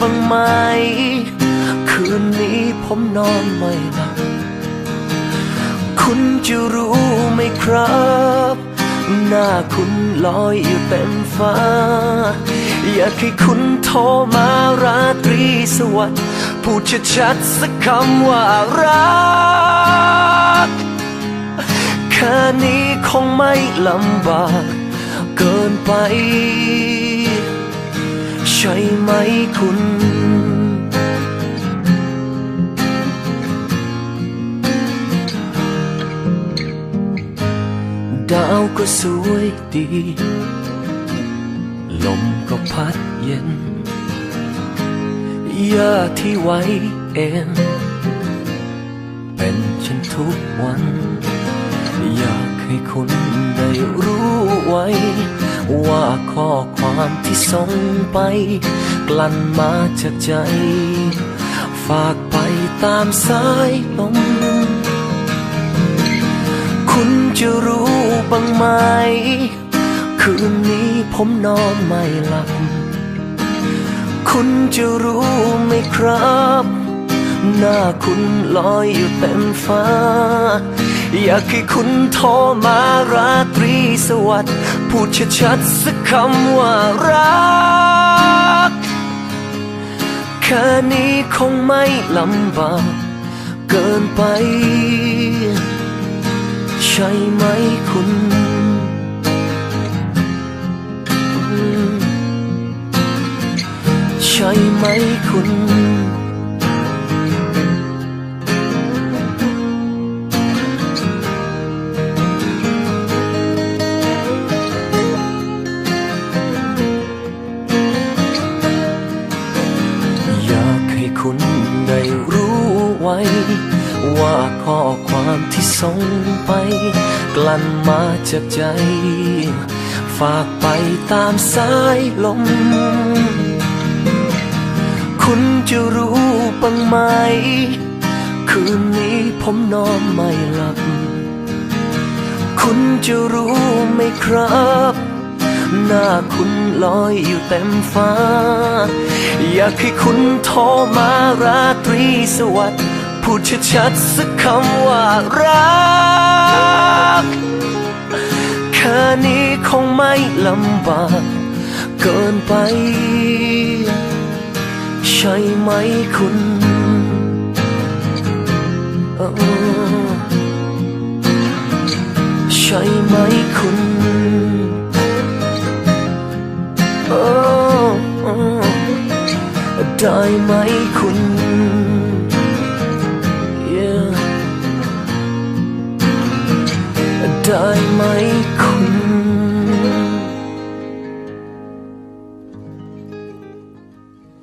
บ้างไหม คืนนี้ผมนอนไม่หลับ คุณจะรู้ไหมครับ หน้าคุณลอยอยู่เต็มฟ้า อยากให้คุณโทรมาราตรีสวัสดิ์พูดชัดๆสักคำว่ารักแค่นี้คงไม่ลำบากเกินไป ใช่ไหมคุณ ดาวก็สวยดี ลมก็พัดเย็นหญ้าที่ไว้เองเป็นฉันทุกวัน อยากให้คุณได้รู้ไว้ ว่าข้อ ความที่ส่งไป กลั่นมาจากใจ ฝากไปตามสายลม คุณจะรู้บ้างไหม คืนนี้ผมนอนไม่หลับ คุณจะรู้ไหมครับ หน้าคุณลอยอยู่เต็มฟ้า อยากให้คุณโทรมาราตรีสวัสดิ์พูดชัดๆสักคำว่ารัก แค่นี้คงไม่ลำบากเกินไป ใช่ไหมคุณใช่ไหมคุณ คุณได้รู้ไว้ ว่าข้อความที่ส่งไป กลั่นมาจากใจ ฝากไปตามสายลม คุณจะรู้บ้างไหม คืนนี้ผมนอนไม่หลับ คุณจะรู้ไหมครับ หน้าคุณลอยอยู่เต็มฟ้า อยากให้คุณโทรมาราตรีสวัสดิ์พูดชัดๆสักคำว่ารักแค่นี้คงไม่ลำบากเกินไป ใช่ไหมคุณใช่ไหมคุณ ได้ไหมคุณ Yeah ได้ไหมคุณ